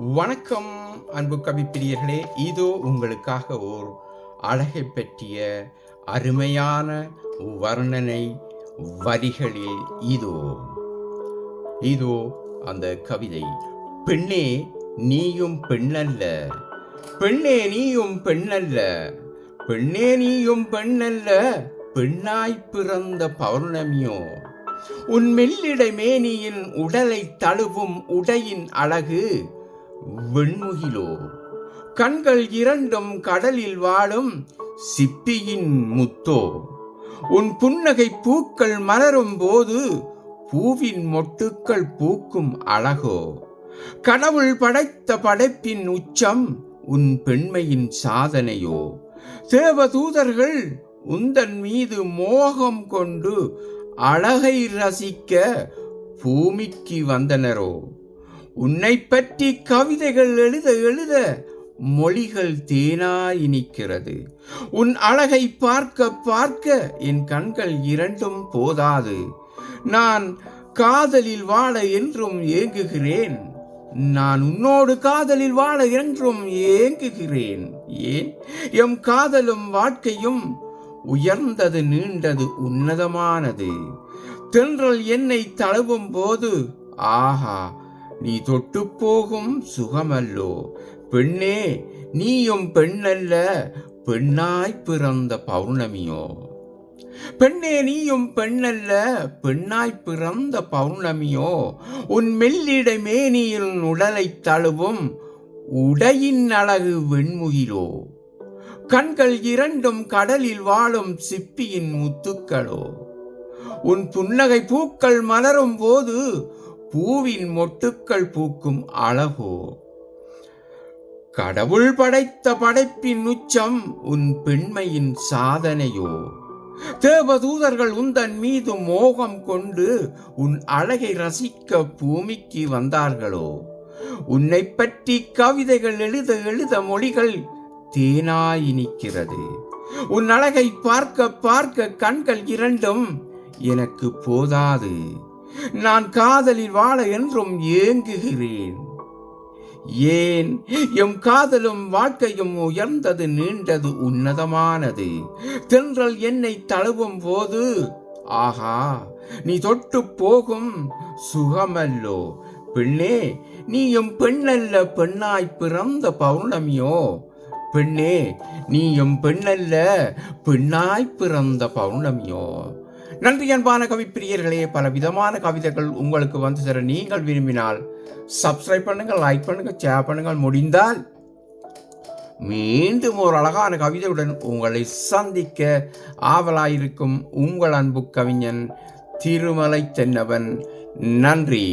வணக்கம் அன்பு கவிப்பிரியர்களே இதோ உங்களுக்காக ஓர் அழகை பற்றிய அருமையான வர்ணனை வரிகளில் இதோ. இதோ அந்த கவிதை. பெண்ணே நீயும் பெண்ணல்ல. பெண்ணே நீயும் பெண்ணல்ல. பெண்ணே நீயும் பெண்ணல்ல. பெண்ணாய் பிறந்த பௌர்ணமியோ. உன் மெல்லிடை மேனியின் உடலை தழுவும் உடையின் அழகு. வெண்முகிலோ. கண்கள் இரண்டும் கடலில் வாழும் சிப்பியின் முத்தோ. உன் புன்னகை பூக்கள் மலரும் போது பூவின் மொட்டுக்கள் பூக்கும் அழகோ. கடவுள் படைத்த படைப்பின் உச்சம் உன் பெண்மையின் சாதனையோ. தேவதூதர்கள் உந்தன் மீது மோகம் கொண்டு அழகை ரசிக்க பூமிக்கு வந்தனரோ. உன்னை பற்றி கவிதைகள் எழுத எழுத மொழிகள் தேனா இனிக்கிறது உன் அழகை பார்க்க பார்க்க என் கண்கள் இரண்டும் போதாது. நான் காதலில் வாழ என்றும் ஏங்குகிறேன். நான் உன்னோடு காதலில் வாழ என்றும் ஏங்குகிறேன். ஏன்? எம் காதலும் வாழ்க்கையும் உயர்ந்தது நீண்டது உன்னதமானது. தென்றல் என்னை தழுவும் போது ஆஹா நீ தொட்டு போகும் சுகமல்லோ. பெண்ணே நீயும் பெண்ணல்ல பெண்ணாய் பிறந்த பௌர்ணமியோ. பெண்ணே நீயும் பெண்ணல்ல பெண்ணாய் பிறந்த பௌர்ணமியோ. உன் மெல்லிட மேனியில் உடலை தழுவும் உடையின் அழகு வெண்முகிலோ. கண்கள் இரண்டும் கடலில் வாழும் சிப்பியின் முத்துக்களோ. உன் புன்னகை பூக்கள் மலரும் போது பூவின் மொட்டுக்கள் பூக்கும் அழகோ? கடவுள் படைத்த படைப்பின் உச்சம் உன் பெண்மையின் சாதனையோ? தேவதூதர்கள் உந்தன் மீது மோகம் கொண்டு உன் அழகை ரசிக்க பூமிக்கு வந்தார்களோ? உன்னை பற்றி கவிதைகள் எழுத எழுத மொழிகள் தேனாயினிக்கிறது உன் அழகை பார்க்க பார்க்க கண்கள் இரண்டும் எனக்கு போதாது. நான் காதலில் வாழ என்றும் ஏங்குகிறேன். ஏன்? எம் காதலும் வாழ்க்கையும் உயர்ந்தது நீண்டது உன்னதமானது. தென்றல் என்னை தழுவும் போது ஆஹா நீ தொட்டு போகும் சுகமல்லோ. பெண்ணே நீயும் பெண்ணல்ல பெண்ணாய் பிறந்த பௌர்ணமியோ. பெண்ணே நீயும் பெண்ணல்ல பெண்ணாய் பிறந்த பௌர்ணமியோ. நன்றி அன்பான கவிப்பிரியர்களே பல விதமான கவிதைகள் உங்களுக்கு வந்து தர நீங்கள் விரும்பினால் சப்ஸ்கிரைப் பண்ணுங்கள் லைக் பண்ணுங்கள் ஷேர் பண்ணுங்கள் முடிந்தால் மீண்டும் ஒரு அழகான கவிதையுடன் உங்களை சந்திக்க ஆவலாயிருக்கும் உங்கள் அன்பு கவிஞன் திருமலை தென்னவன் நன்றி.